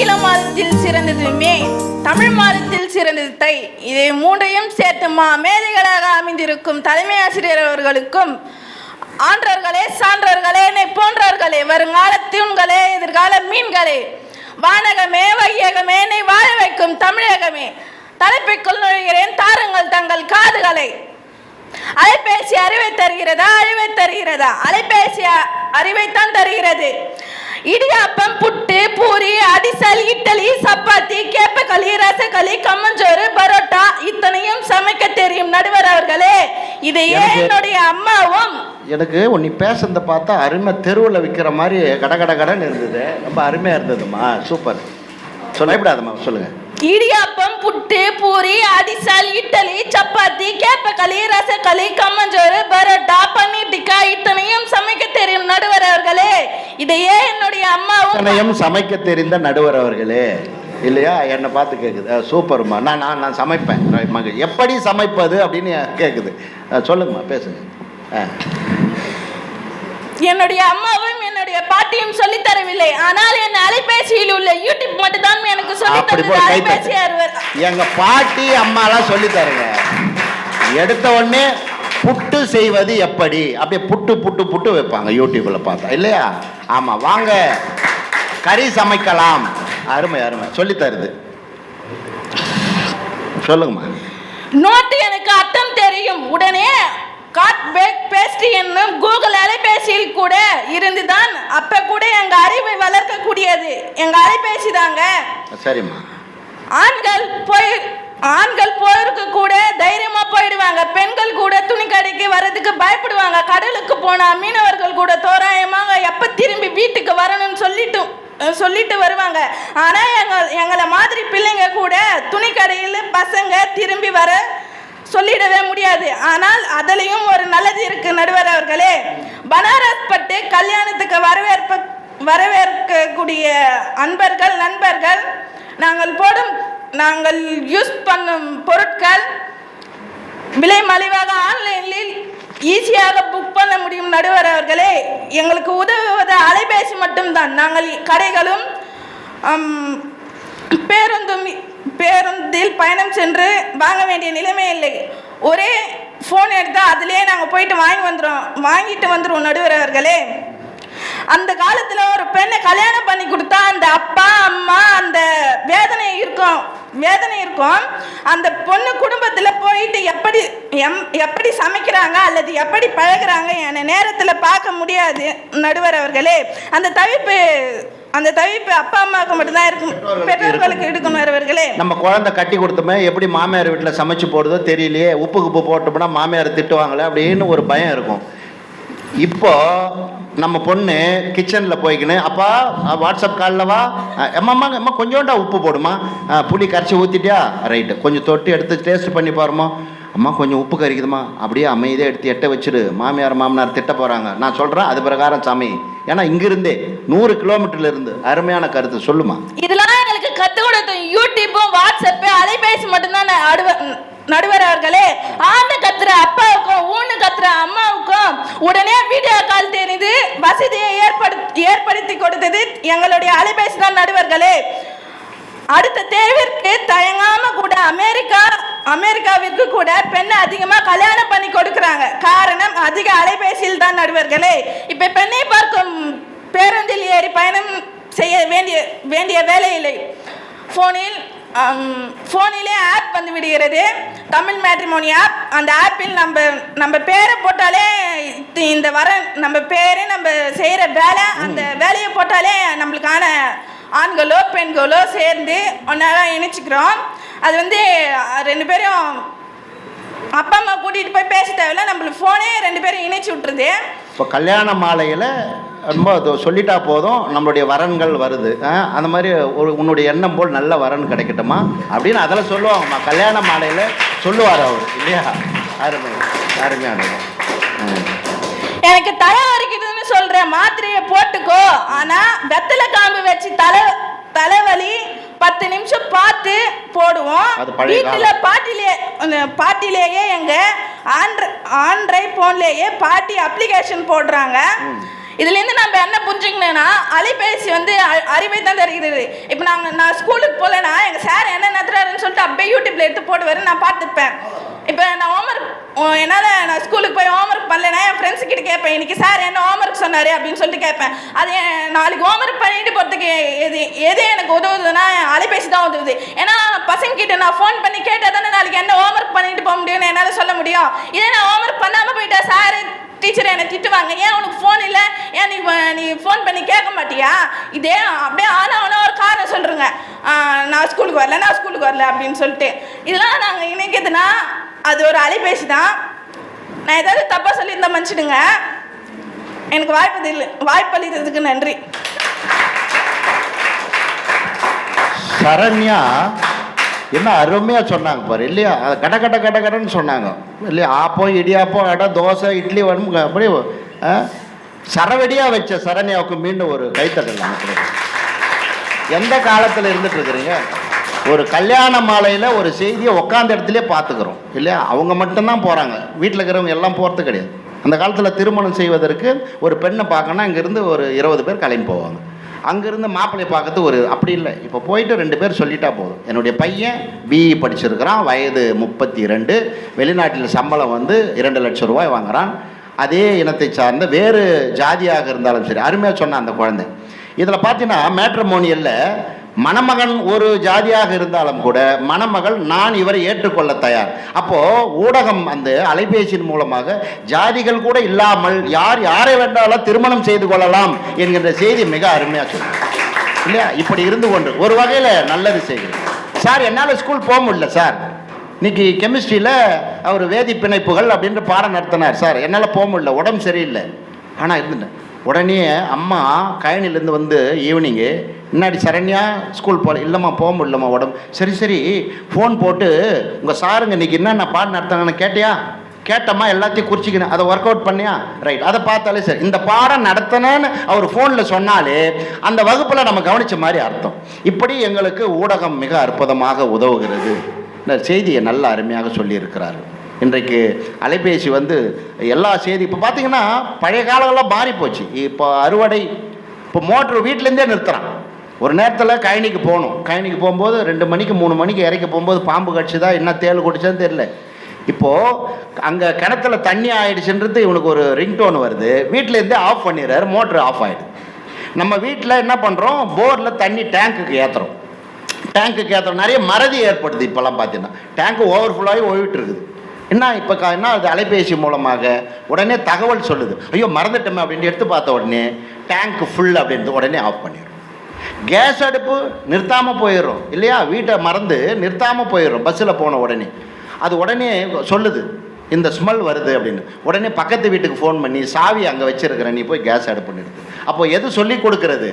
ஆங்கில மாதத்தில் சிறந்தது மே தமிழ் மாதத்தில் சிறந்தது தை. இதை மூன்றையும் சேர்த்து மா மேதைகளாக அமைந்திருக்கும் தலைமை ஆசிரியர் அவர்களுக்கும் ஆன்றர்களே சான்றர்களே என்னை போன்றவர்களே வருங்கால தூண்களே எதிர்கால மீன்களே வானகமே வையகமே என்னை வாழ வைக்கும் தமிழகமே. தலைப்பிற்குள் நுழைகிறேன் தாருங்கள் தங்கள் காதுகளை. அலைபேசி அறிவை தருகிறதா அழிவை தருகிறதா? அலைபேசி அறிவைத்தான் தருகிறது. இடியாப்பம் புட்டு பூரி அடிசல் இட்டலி சப்பாத்தி கேப்பக்களி ரசக்களி கம்மஞ்சோறு பரோட்டா இத்தனையும் சமைக்க தெரியும் நடுவர் அவர்களே. எனக்கு- என்னுடைய அம்மாவும். எனக்கு நீ பேசுறத பார்த்தா அருமை தெருவில் விற்கிற மாதிரி கட கட கடன்னு இருந்தது. ரொம்ப அருமையாக இருந்ததும்மா. சூப்பர் சொல்ல எப்படாதம்மா சொல்லுங்கள் இடியாப்பம் புட்டு பூரி அடிசல் இட்டலி சப்பாத்தி கேப்பக்களி ரசக்களி கம்மஞ்சோறு பரோட்டா பன்னீர் டிக்கா இத்தனையும் சமைக்க தெரியும் நடுவர் அவர்களே இதையே என்னுடைய அம்மாவும் சமைக்க தெரிந்த நடுவர் அவர்களே இல்லையா? என்னை பார்த்து கேட்குது சூப்பர்மா. நான் நான் நான் சமைப்பேன். நான் மக- எப்படி சமைப்பது அப்படின்னு கேட்குது சொல்லுங்கம்மா பேசுங்க. என்னுடைய அம்மாவும் என்னுடைய பாட்டியும் சொல்லித் தரவில்லை. ஆனால் என் அலைபேசியில் உள்ள யூடியூப் மட்டும்தான் எனக்கு சொல்லி தந்தது. அலைபேசி எங்க பாட்டி அம்மாலாம் சொல்லி தருங்க எடுத்த உடனே புட்டு செய்வது எப்படி? அப்படியே புட்டு புட்டு புட்டு வைப்பாங்க யூடியூப்ல பார்த்தா. இல்லையா? ஆமா வாங்க. கறி சமைக்கலாம். அருமை அருமை. சொல்லி தருது சொல்லுங்கம்மா. நோட்டு எனக்கு அர்த்தம் தெரியும். உடனே காட் பேக் பேஸ்ட்ரி என்னும் கூகுள் அலைபேசியில் கூட இருந்துதான் அப்ப கூட எங்க அறிவை வளர்க்கக்கூடியது. எங்க அலைபேசி தாங்க. சரிம்மா. ஆண்கள் போய் ஆண்கள் போருக்கு கூட தைரியமா போயிடுவாங்க. கடைக்கு வர்றதுக்கு பயப்படுவாங்க. கடலுக்கு போனா மீனவர்கள் கூட தோராயமாக எப்ப திரும்பி வீட்டுக்கு வரணும்னு சொல்லிட்டு சொல்லிட்டு வருவாங்க. ஆனா எங்கள் எங்களை மாதிரி பிள்ளைங்க கூட துணி கடையில் பசங்க திரும்பி வர சொல்லிடவே முடியாது. ஆனால் அதுலேயும் ஒரு நல்லது இருக்கு நடுவர் அவர்களே. பனாரஸ் பட்டு கல்யாணத்துக்கு வரவேற்ப வரவேற்கக்கூடிய அன்பர்கள் நண்பர்கள் நாங்கள் போடும் நாங்கள் யூஸ் பண்ணும் பொருட்கள் விலை மலிவாக ஆன்லைனில் ஈஸியாக புக் பண்ண முடியும் நடுவர் அவர்களே எங்களுக்கு உதவுவது அலைபேசி மட்டும்தான். நாங்கள் கடைகளும் பேருந்தும் பேருந்தில் பயணம் சென்று வாங்க வேண்டிய நிலைமை இல்லை. ஒரே ஃபோன் எடுத்தால் அதிலே நாங்கள் போயிட்டு வாங்கி வந்துடுறோம் வாங்கிட்டு வந்துடுவோம் நடுவர் அவர்களே அந்த காலத்துல ஒரு பெண்ணை கல்யாணம் பண்ணி கொடுத்தா அந்த அப்பா அம்மா அந்த வேதனை இருக்கும். வேதனை இருக்கும். அந்த பொண்ணு குடும்பத்துல போயிட்டு எப்படி எம் எப்படி சமைக்கிறாங்க அல்லது எப்படி பழகுறாங்க என நேரத்துல பார்க்க முடியாது. நடுவர் அவர்களே அந்த தவிப்பு அந்த தவிப்பு அப்பா அம்மாவுக்கு மட்டும்தான் இருக்கும். பெற்றோர்களுக்கு இருக்கும் அவர்களே. நம்ம குழந்தை கட்டி கொடுத்தோமே எப்படி மாமியார் வீட்டில் சமைச்சு போடுதோ தெரியலையே உப்பு போட்டோம்னா மாமியார் திட்டுவாங்களே அப்படின்னு ஒரு பயம் இருக்கும். இப்போ நம்ம பொண்ணு கிச்சனில் போய்க்கின்னு அப்பா வாட்ஸ்அப் காலில் வா. அம்மா அம்மா கொஞ்சோண்டா உப்பு போடுமா? புளி கரைச்சி ஊற்றிட்டியா ரைட்டு கொஞ்சம் தொட்டு எடுத்து டேஸ்ட் பண்ணி பாருமா அம்மா கொஞ்சம் உப்பு கறிக்குதுமா அப்படியே அமைதியாக எடுத்து எட்ட வச்சிரு மாமியார் மாமனார் திட்ட போகிறாங்க நான் சொல்கிறேன் அது பிரகாரம் சாமி. ஏன்னா இங்கிருந்தே நூறு கிலோமீட்டர்ல இருந்து அருமையான கருத்து. சொல்லுமா இதெல்லாம் எங்களுக்கு கத்து கொடுத்த யூடியூப்பும் வாட்ஸ்அப்பு அலைபேசி மட்டும்தான் அடுவ- நடுவர் அவர்களே ஆண்டு கத்துற அப்பாவுக்கும் ஊன்னு கத்துற அம்மாவுக்கும் உடனே வீடியோ கால் தெரிந்து வசதியை ஏற்படுத்தி ஏற்படுத்தி கொடுத்தது எங்களுடைய அலைபேசி தான் நடுவர்களே. அடுத்த தேர்விற்கு தயங்காம கூட அமெரிக்கா அமெரிக்காவிற்கு கூட பெண்ணை அதிகமா கல்யாணம் பண்ணி கொடுக்கறாங்க. காரணம் அதிக அலைபேசியில் தான் நடுவர்களே. இப்ப பெண்ணை பார்க்கும் பேருந்தில் ஏறி பயணம் செய்ய வேண்டிய வேண்டிய வேலை இல்லை. ஃபோனில் ஃபோனிலே ஆப் வந்து விடுகிறது. தமிழ் மேட்ரிமோனி ஆப் அந்த ஆப்பில் நம்ம நம்ம பேரை போட்டாலே இந்த வர நம்ம பேரு நம்ம செய்கிற வேலை அந்த வேலையை போட்டாலே நம்மளுக்கான ஆண்களோ பெண்களோ சேர்ந்து ஒன்றா இணைச்சிக்கிறோம். அது வந்து ரெண்டு பேரும் அப்பா அம்மா கூட்டிகிட்டு போய் பேச தேவையில்ல. நம்மளுக்கு ஃபோனே ரெண்டு பேரும் இணைச்சி விட்டுருது. இப்போ கல்யாண மாலையில் ரொம்ப சொல்லிட்டா போதும் நம்மளுடைய வரன்கள் வருது. அந்த மாதிரி ஒரு உன்னுடைய எண்ணம் போல் நல்ல வரன் கிடைக்கட்டுமா? அப்படின்னு அதெல்லாம் சொல்லுவாங்கம்மா கல்யாண மாலையில் சொல்லுவார் அவர் இல்லையா? அருமை அருமையானது ம். எனக்கு தலை வலிக்குதுன்னு சொல்ற மாத்திரையை போட்டுக்கோ. ஆனா வெத்தலை காம்பு வச்சு தலை தலைவலி பத்து நிமிஷம் பார்த்து போடுவோம். வீட்டுல. பாட்டிலே பாட்டிலேயே எங்க ஆண்ட்ர ஆண்ட்ரை போன்லேயே பாட்டி அப்ளிகேஷன் போடுறாங்க. இதுலேருந்து நம்ம என்ன புரிஞ்சுக்கணும்னா அலைபேசி வந்து அறிவை தான் தருகிறது. இப்போ நாங்கள் நான் ஸ்கூலுக்கு போகலன்னா எங்கள் சார் என்ன நடத்துறாருன்னு சொல்லிட்டு அப்படியே யூடியூப்ல எடுத்து போடுவாரு நான் பார்த்துப்பேன். இப்போ நான் ஹோம்ஒர்க் என்னால் நான் ஸ்கூலுக்கு போய் ஹோம்ஒர்க் பண்ணலைன்னா என் ஃப்ரெண்ட்ஸ் கிட்ட கேட்பேன் இன்னைக்கு சார் என்ன ஹோம்ஒர்க் சொன்னார்? அப்படின்னு சொல்லிட்டு கேட்பேன். அது என் நாளைக்கு ஹோம்ஒர்க் பண்ணிட்டு போகிறதுக்கு எது எது எனக்கு உதவுதுன்னா அலைபேசி தான் உதவுது. ஏன்னா பசங்க கிட்ட நான் ஃபோன் பண்ணி கேட்டால் தானே நாளைக்கு என்ன ஹோம்ஒர்க் பண்ணிட்டு போக முடியும்னு என்னால் சொல்ல முடியும். இதே நான் ஹோம்ஒர்க் பண்ணாமல் போயிட்டா சார் டீச்சர் என்னை திட்டுவாங்க ஏன் உனக்கு ஃபோன் இல்லை? ஏன் நீ நீ ஃபோன் பண்ணி கேட்க மாட்டியா? இதே அப்படியே ஆனால் ஒரு காரணம் சொல்கிறேங்க நான் ஸ்கூலுக்கு வரல நான் ஸ்கூலுக்கு வரல அப்படின்னு சொல்லிட்டு. இதெல்லாம் நாங்கள் இணைக்கிறதுனா அது ஒரு அலைபேசி தான் நான் ஏதாவது தப்பாக சொல்லியிருந்தா மன்னிச்சிடுங்க. எனக்கு வாய்ப்பு இல்லை வாய்ப்பளித்ததுக்கு நன்றி. சரண்யா என்ன அருமையாக சொன்னாங்க பாரு இல்லையா? அது கட கட கட கடன்னு சொன்னாங்க. இல்லையா? ஆப்பம் இடியாப்பம் அடை தோசை இட்லி வரும் அப்படியே ஆ, வச்ச சரண்யாவுக்கு மீண்டும் ஒரு கைத்தட்டல் நமக்கு எந்த காலத்தில் இருந்துட்டு இருக்கிறீங்க? ஒரு கல்யாண மாலையில் ஒரு செய்தியை உட்காந்த இடத்துலே பார்த்துக்கிறோம் இல்லையா? அவங்க மட்டும்தான் போகிறாங்க வீட்டில் இருக்கிறவங்க எல்லாம் போகிறது கிடையாது. அந்த காலத்தில் திருமணம் செய்வதற்கு ஒரு பெண்ணை பார்க்கணும்னா இங்கேருந்து ஒரு இருபது பேர் கிளம்பி போவாங்க. அங்கேருந்து மாப்பிள்ளையை பார்க்கறது ஒரு அப்படி இல்லை. இப்போ போயிட்டு ரெண்டு பேர் சொல்லிட்டா போதும். என்னுடைய பையன் பிஇ படிச்சிருக்கிறான் வயது முப்பத்தி ரெண்டு வெளிநாட்டில் சம்பளம் வந்து இரண்டு லட்சம் ரூபாய் வாங்குறான். அதே இனத்தை சார்ந்த வேறு ஜாதியாக இருந்தாலும் சரி அருமையாக சொன்ன அந்த குழந்தை. இதில் பார்த்தீங்கன்னா மேட்ரமோனியலில் மணமகன் ஒரு ஜாதியாக இருந்தாலும் கூட மணமகள் நான் இவரை ஏற்றுக்கொள்ள தயார். அப்போ ஊடகம் அந்த அலைபேசியின் மூலமாக ஜாதிகள் கூட இல்லாமல் யார் யாரை வேண்டாலும் திருமணம் செய்து கொள்ளலாம் என்கின்ற செய்தி மிக அருமையாக சொல்லுங்க இல்லையா? இப்படி இருந்து கொண்டு ஒரு வகையில் நல்லது செய்கிறது சார் என்னால் ஸ்கூல் போக முடியல சார். இன்னைக்கு கெமிஸ்ட்ரியில் அவர் வேதி பிணைப்புகள் அப்படின்ற பாடம் நடத்தினார் சார். என்னால் போக முடியல உடம்பு சரியில்லை. ஆனால் இருந்துட்டேன். உடனே அம்மா கயனிலேருந்து வந்து ஈவினிங்கு முன்னாடி சரண்யா ஸ்கூல் போகல இல்லைம்மா போக முடியலம்மா உடம்பு. சரி சரி ஃபோன் போட்டு உங்கள் சாருங்க இன்றைக்கி என்னென்ன பாடம் நடத்தாங்கன்னு கேட்டியா? கேட்டம்மா எல்லாத்தையும் குறிச்சிக்கணும் அதை ஒர்க் அவுட் பண்ணியா? ரைட் அதை பார்த்தாலே சரி. இந்த பாடம் நடத்தினேன்னு அவர் ஃபோனில் சொன்னாலே அந்த வகுப்பில் நம்ம கவனிச்ச மாதிரி அர்த்தம். இப்படி எங்களுக்கு ஊடகம் மிக அற்புதமாக உதவுகிறது. இந்த செய்தியை நல்ல அருமையாக சொல்லியிருக்கிறார்கள். இன்றைக்கு அலைபேசி வந்து எல்லா செய்தி இப்போ பார்த்தீங்கன்னா பழைய காலங்கள்லாம் மாறி போச்சு. இப்போ அறுவடை இப்போ மோட்ரு வீட்டிலேருந்தே நிறுத்துகிறான் ஒரு நேரத்தில் கழனிக்கு போகணும். கழனிக்கு போகும்போது ரெண்டு மணிக்கு மூணு மணிக்கு இறக்கி போகும்போது பாம்பு கடிச்சுதா என்ன தேள் குடிச்சான்னு தெரில இப்போது அங்கே கிணத்துல தண்ணி ஆயிடுச்சுன்றது இவனுக்கு ஒரு ரிங்டோன் வருது. வீட்டிலேருந்தே ஆஃப் பண்ணிடுறாரு மோட்ரு ஆஃப் ஆகிடுது நம்ம வீட்டில் என்ன பண்ணுறோம் போரில் தண்ணி டேங்க்குக்கு ஏற்றுறோம் டேங்க்குக்கு ஏற்றுறோம் நிறைய மறதி ஏற்படுது இப்போல்லாம் பார்த்தீங்கன்னா டேங்க்கு ஓவர்ஃபுல்லாகி ஓய்விட்டு இருக்குது என்ன இப்போ கா என்ன அது அலைபேசி மூலமாக? உடனே தகவல் சொல்லுது. ஐயோ மறந்துட்டோமே அப்படின்னு எடுத்து பார்த்த உடனே டேங்க் ஃபுல் அப்படின்ட்டு உடனே ஆஃப் பண்ணிடும் கேஸ் அடுப்பு நிறுத்தாமல் போயிடும் இல்லையா? வீட்டை மறந்து நிறுத்தாமல் போயிடுறோம் பஸ்ஸில் போன உடனே. அது உடனே சொல்லுது. இந்த ஸ்மெல் வருது அப்படின்னு. உடனே பக்கத்து வீட்டுக்கு ஃபோன் பண்ணி சாவி அங்கே வச்சுருக்கிறேன். நீ போய் கேஸ் அடுப்பு நிறுத்து. அப்போ எது சொல்லி கொடுக்கறது?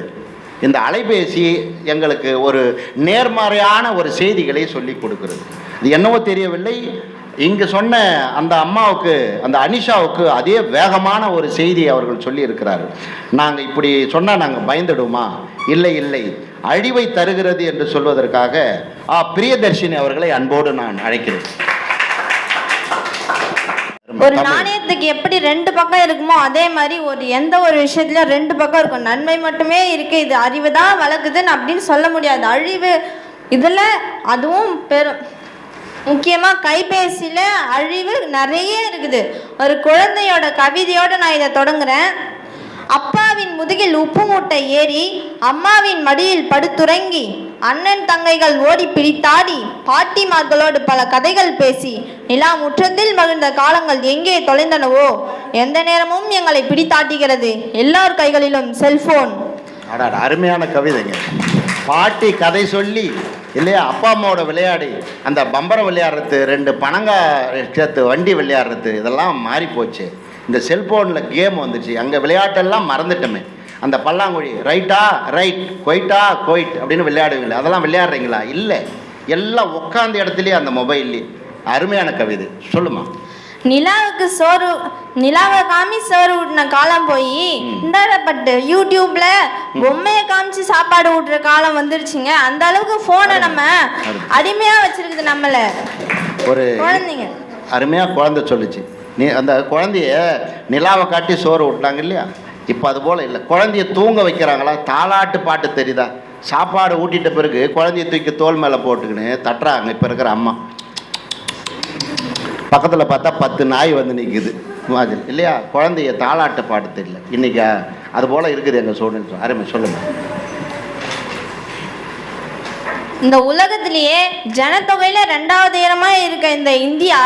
இந்த அலைபேசி எங்களுக்கு ஒரு நேர்மறையான ஒரு செய்திகளை சொல்லி கொடுக்கிறது. இது என்னவோ தெரியவில்லை. இங்கு சொன்ன அந்த அம்மாவுக்கு அந்த அனிஷாவுக்கு அதே வேகமான ஒரு செய்தி அவர்கள் சொல்லி இருக்கிறார்கள் நாங்கள் இப்படி சொன்னால் நாங்கள் பயந்துடுமா? இல்லை இல்லை. அழிவை தருகிறது என்று சொல்வதற்காக ஆ பிரியதர்ஷினி அவர்களை அன்போடு நான் அழைக்கிறேன். ஒரு நாணயத்துக்கு எப்படி ரெண்டு பக்கம் இருக்குமோ அதே மாதிரி ஒரு எந்த ஒரு விஷயத்துலயும் ரெண்டு பக்கம் இருக்கும். நன்மை மட்டுமே இருக்கு. இது அறிவு தான் வளர்க்குதுன்னு அப்படின்னு சொல்ல முடியாது. அழிவு இதுல அதுவும் பெரும். முக்கியமாக கைபேசியில் அழிவு நிறைய இருக்குது. ஒரு குழந்தையோட கவிதையோட நான் இதை தொடங்குறேன். அப்பாவின் முதுகில் உப்பு மூட்டை ஏறி அம்மாவின் மடியில் படுத்துறங்கி அண்ணன் தங்கைகள் ஓடி பிடித்தாடி பாட்டிமார்களோடு பல கதைகள் பேசி நிலா முற்றத்தில் மகிழ்ந்த காலங்கள் எங்கே தொலைந்தனவோ எந்த நேரமும் எங்களை பிடித்தாட்டுகிறது. எல்லார் கைகளிலும் செல்போன். அருமையான கவிதைங்க. பாட்டி கதை சொல்லி இல்லையா? அப்பா அம்மாவோட விளையாடி அந்த பம்பரம் விளையாடுறது ரெண்டு பனங்காய் சேர்த்து வண்டி விளையாடுறது இதெல்லாம் மாறி போச்சு இந்த செல்ஃபோனில் கேம் வந்துச்சு. அங்கே விளையாட்டெல்லாம் மறந்துட்டோமே. அந்த பல்லாங்குழி ரைட்டா ரைட் கொயிட்டா கொயிட் அப்படின்னு விளையாடுவீங்களா அதெல்லாம் விளையாடுறீங்களா? இல்லை. எல்லாம் உட்காந்த இடத்துலையே அந்த மொபைல்லே அருமையான கவிதை. சொல்லுமா? நிலாவுக்கு சோறு நிலாவை காமி சோறு ஊட்டின காலம் போய் இந்தாடப்பட்டு யூடியூப்ல பொம்மையை காமிச்சு சாப்பாடு ஊட்டுற காலம் வந்துருச்சுங்க. அந்த அளவுக்கு போனை நம்ம அடிமையா வச்சிருக்குது நம்மள. ஒரு குழந்தைங்க. அருமையாக குழந்தை சொல்லுச்சு. நீ அந்த குழந்தைய நிலாவை காட்டி சோறு விட்டாங்க இல்லையா? இப்போ இப்போ அது போல் இல்லை. குழந்தைய தூங்க வைக்கிறாங்களா? தாலாட்டு பாட்டு தெரியுதா? சாப்பாடு ஊட்டிட்ட பிறகு குழந்தைய தூக்கி தோல் மேலே போட்டுக்கின்னு தட்டுறாங்க. இப்போ இருக்கிற அம்மா. பக்கத்தில் பார்த்தா பத்து நாய் வந்து நிற்குது மாதிரி. இல்லையா? குழந்தைய தாளாட்ட பாட்டு தெரியல. இன்னைக்கா அது போல் இருக்குது எங்கள் சூழ்நிலை அருமை சொல்லுங்கள் இந்த உலகத்திலேயே ஜனத்தொகையில் ரெண்டாவது இடமாக இருக்க இந்த இந்தியா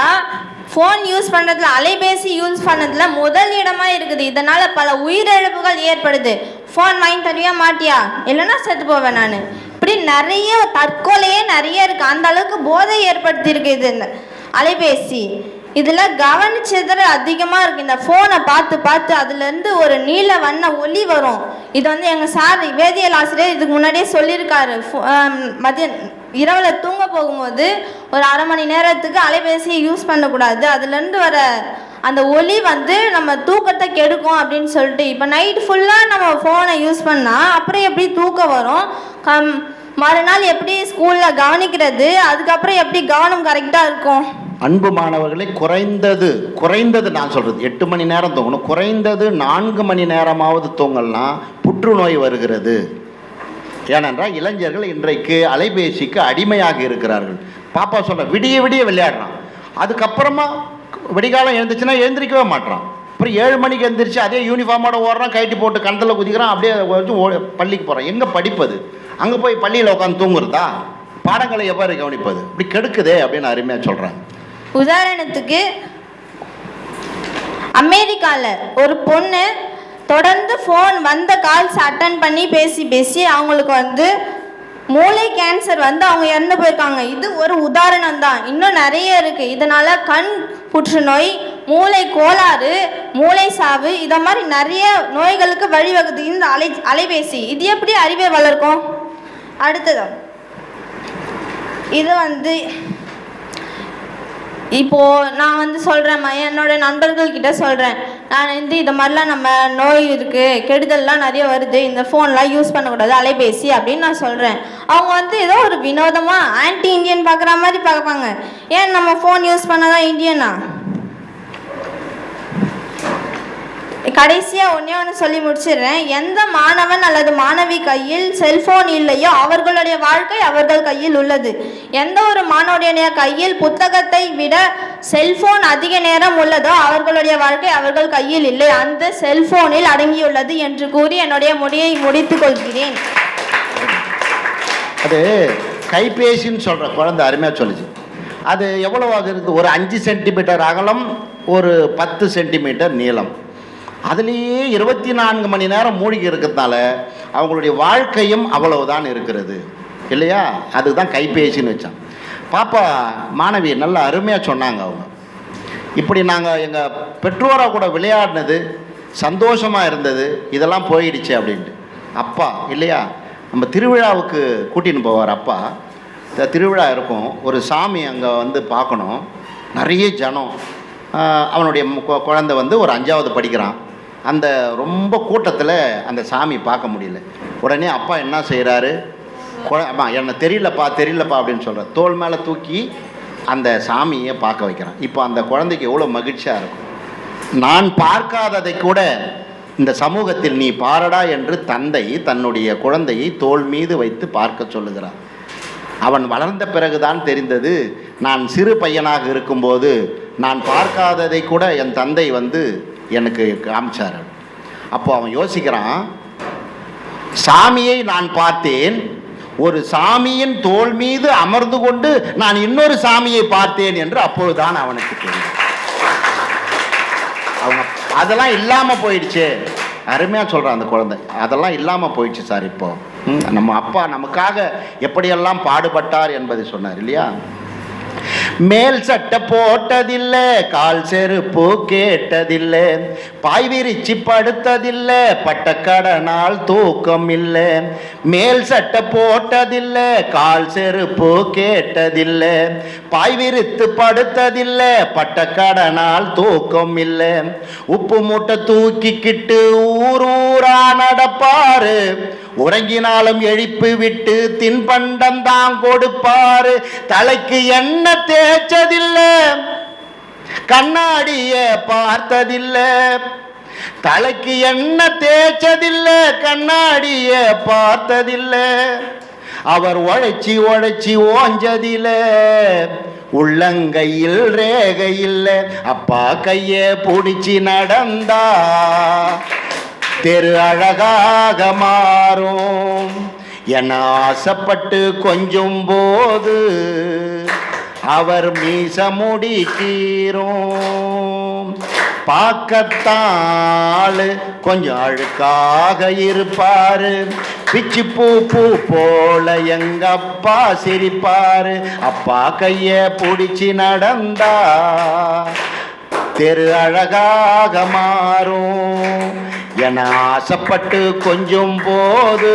ஃபோன் யூஸ் பண்ணுறதுல அலைபேசி யூஸ் பண்ணதில் முதல் இடமாக இருக்குது. இதனால் பல உயிரிழப்புகள் ஏற்படுது. ஃபோன் வாங்கி தருவியா மாட்டியா? இல்லைன்னா செத்து போவேன் நான். இப்படி நிறைய தற்கொலையே நிறைய இருக்குது அந்த அளவுக்கு போதை ஏற்படுத்தியிருக்கு இது. இந்த அலைபேசி. இதில் கவனிச்சதில் அதிகமாக இருக்குது இந்த ஃபோனை பார்த்து பார்த்து அதுலேருந்து ஒரு நீல வண்ண ஒளி வரும். இது வந்து எங்கள் சார் வேதியியல் ஆசிரியர் இதுக்கு முன்னாடியே சொல்லியிருக்காரு. ஃபோ- இரவில் தூங்க போகும்போது ஒரு அரை மணி நேரத்துக்கு அலைபேசியை யூஸ் பண்ணக்கூடாது. அதுலேருந்து வர அந்த ஒளி வந்து நம்ம தூக்கத்தை கெடுக்கும் அப்படின்னு சொல்லிட்டு இப்போ நைட் ஃபுல்லாக நம்ம ஃபோனை யூஸ் பண்ணால் அப்புறம் எப்படி தூக்கம் வரும்? கம் மறுநாள் எப்படி ஸ்கூலில் கவனிக்கிறது? அதுக்கப்புறம் எப்படி கவனம் கரெக்டாக இருக்கும்? அன்பு மாணவர்களை குறைந்தது குறைந்தது நான் சொல்கிறது எட்டு மணி நேரம் தூங்கணும். குறைந்தது நான்கு மணி நேரமாவது தூங்கலாம் புற்றுநோய் வருகிறது. ஏனென்றால் இளைஞர்கள் இன்றைக்கு அலைபேசிக்கு அடிமையாக இருக்கிறார்கள். பாப்பா சொல்ல விடிய விடிய விளையாடுறான். அதுக்கப்புறமா விடிகாலம் எழுந்துச்சுன்னா எழுந்திரிக்கவே மாட்றான். அப்புறம் ஏழு மணிக்கு எழுந்திரிச்சு அதே யூனிஃபார்மோட ஓடுறான் கைட்டி போட்டு கணத்தில் குதிக்கிறான் அப்படியே ஓ- பள்ளிக்கு போகிறான் எங்கே படிப்பது அங்கே போய் பள்ளியில் உட்காந்து தூங்குறதா? பாடங்களை எவ்வாறு கவனிப்பது? இப்படி கெடுக்குதே அப்படின்னு அருமையாக சொல்கிறாங்க உதாரணத்துக்கு அமெரிக்காவில் ஒரு பொண்ணு தொடர்ந்து ஃபோன் வந்த கால்ஸ் அட்டன் பண்ணி பேசி பேசி அவங்களுக்கு வந்து மூளை கேன்சர் வந்து அவங்க இறந்து போயிருக்காங்க. இது ஒரு உதாரணம் தான் இன்னும் நிறைய இருக்கு. இதனால கண் புற்றுநோய் மூளை கோளாறு மூளை சாவு இதை மாதிரி நிறைய நோய்களுக்கு வழிவகுது. இந்த அலை அலைபேசி. இது எப்படி அறிவை வளர்க்கும்? அடுத்தது? இது வந்து இப்போ நான் வந்து சொல்கிறேன் என்னோட நண்பர்கள்கிட்ட சொல்கிறேன் நான் வந்து இது மாதிரிலாம் நம்ம நோய் இருக்குது கெடுதல்லாம் நிறைய வருது இந்த ஃபோன்லாம் யூஸ் பண்ணக்கூடாது அலைபேசி அப்படின்னு நான் சொல்கிறேன் அவங்க வந்து ஏதோ ஒரு வினோதமாக ஆன்டி இந்தியன் பார்க்குற மாதிரி பார்ப்பாங்க. ஏன் நம்ம ஃபோன் யூஸ் பண்ணாதான் இந்தியனா கடைசியாக ஒன்றே ஒன்று சொல்லி முடிச்சிடுறேன். எந்த மாணவன் அல்லது மாணவி கையில் செல்போன் இல்லையோ அவர்களுடைய வாழ்க்கை அவர்கள் கையில் உள்ளது. எந்த ஒரு மாணவனுடைய கையில் புத்தகத்தை விட செல்போன் அதிக நேரம் உள்ளதோ அவர்களுடைய வாழ்க்கை அவர்கள் கையில் இல்லை. அந்த செல்போனில் அடங்கியுள்ளது என்று கூறி என்னுடைய முடியை முடித்துக் கொள்கிறேன். அது கைபேசின்னு சொல்கிற குழந்தை அருமையாக சொல்லுச்சு. அது எவ்வளோ இருக்குது? ஒரு அஞ்சு சென்டிமீட்டர் அகலம் ஒரு பத்து சென்டிமீட்டர் நீளம். அதுலேயே இருபத்தி நான்கு மணி நேரம் மூழ்கி இருக்கிறதுனால அவங்களுடைய வாழ்க்கையும் அவ்வளவுதான் இருக்கிறது. இல்லையா? அதுதான் கைபேசின்னு வச்சான். பாப்பா மாணவி நல்லா அருமையாக சொன்னாங்க அவங்க. இப்படி நாங்கள் எங்கள் பெற்றோராக கூட விளையாடினது சந்தோஷமாக இருந்தது இதெல்லாம் போயிடுச்சு அப்படின்ட்டு. அப்பா இல்லையா? நம்ம திருவிழாவுக்கு கூட்டின்னு போவார் அப்பா. இந்த திருவிழா இருக்கும். ஒரு சாமி அங்கே வந்து பார்க்கணும். நிறைய ஜனம். அவனுடைய குழந்தை வந்து ஒரு அஞ்சாவது படிக்கிறான். அந்த ரொம்ப கூட்டத்தில் அந்த சாமி பார்க்க முடியல. உடனே அப்பா என்ன செய்கிறாரு அம்மா என்னை தெரியலப்பா தெரியலப்பா அப்படின்னு சொல்கிற தோல் மேலே தூக்கி அந்த சாமியை பார்க்க வைக்கிறான். இப்போ அந்த குழந்தைக்கு எவ்வளோ மகிழ்ச்சியாக இருக்கும். நான் பார்க்காததை கூட இந்த சமூகத்தில் நீ பாரடா என்று தந்தை தன்னுடைய குழந்தையை தோள் மீது வைத்து பார்க்க சொல்லுகிறார். அவன் வளர்ந்த பிறகுதான் தெரிந்தது நான் சிறு பையனாக இருக்கும்போது நான் பார்க்காததை கூட என் தந்தை வந்து எனக்கு காமிச்சார். அப்போ அவன் யோசிக்கிறான் சாமியை நான் பார்த்தேன். ஒரு சாமியின் தோல் மீது அமர்ந்து கொண்டு நான் இன்னொரு சாமியை பார்த்தேன் என்று அப்பொழுதுதான் அவனுக்கு தெரியும். அவங்க அதெல்லாம் இல்லாமல் போயிடுச்சு. அருமையாக சொல்கிறான் அந்த குழந்தை. அதெல்லாம் இல்லாமல் போயிடுச்சு சார் இப்போ. நம்ம அப்பா நமக்காக எப்படியெல்லாம் பாடுபட்டார் என்பதை சொன்னார் இல்லையா? மேல் சட்டை போட்டதில்லை கால் செருப்பு கேட்டதில்லை பாய் விரிச்சு படுத்ததில்லை பட்டக்கடனால் தூக்கம் இல்லை மேல் சட்டை போட்டதில்லை கால் செருப்பு கேட்டதில்லை பாய் விரித்து படுத்ததில்லை பட்டக்கடனால் தூக்கம் இல்லை உப்பு மூட்டை தூக்கிக்கிட்டு ஊர் ஊரா நடப்பாரு. உறங்கினாலும் எழுப்பி விட்டு தின்பண்டம் தான் கொடுப்பாரு. தலைக்கு என்ன தேய்ச்சதில்லை? கண்ணாடிய பார்த்ததில்லை. தலைக்கு என்ன தேய்ச்சதில்லை? கண்ணாடிய பார்த்ததில்ல. அவர் உழைச்சி உழைச்சி ஓஞ்சதில உள்ளங்கையில் ரேகை இல்ல அப்பா கையை பிடிச்சி நடந்தா. தெரு அழகாக மாறும். என ஆசைப்பட்டு கொஞ்சும் போது அவர் மீச முடிக்கீரும் பார்க்கத்தாள் கொஞ்சம் அழுக்காக இருப்பாரு. பிச்சு பூ பூ போல எங்க அப்பா சிரிப்பாரு. அப்பா கைய பிடிச்சி நடந்தா தெரு அழகாக மாறும். என ஆசைப்பட்டு கொஞ்சம் போது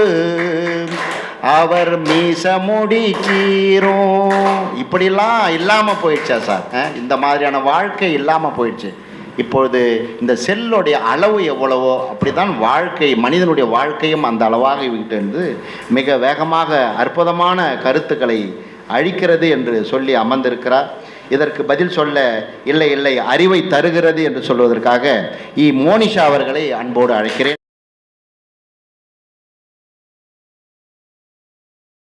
அவர் மீச முடிக்கீரும் இப்படிலாம் இல்லாமல் போயிடுச்சா சார்? இந்த மாதிரியான வாழ்க்கை இல்லாமல் போயிடுச்சு. இப்பொழுது இந்த செல்லுடைய அளவு எவ்வளவோ அப்படிதான் வாழ்க்கை மனிதனுடைய வாழ்க்கையும் அந்த அளவாக இருந்து மிக வேகமாக அற்புதமான கருத்துக்களை அழிக்கிறது என்று சொல்லி அமர்ந்திருக்கிறார். இதற்கு பதில் சொல்ல இல்லை இல்லை அறிவை தருகிறது என்று சொல்வதற்காக இ மோனிஷா அவர்களை அன்போடு அழைக்கிறேன்.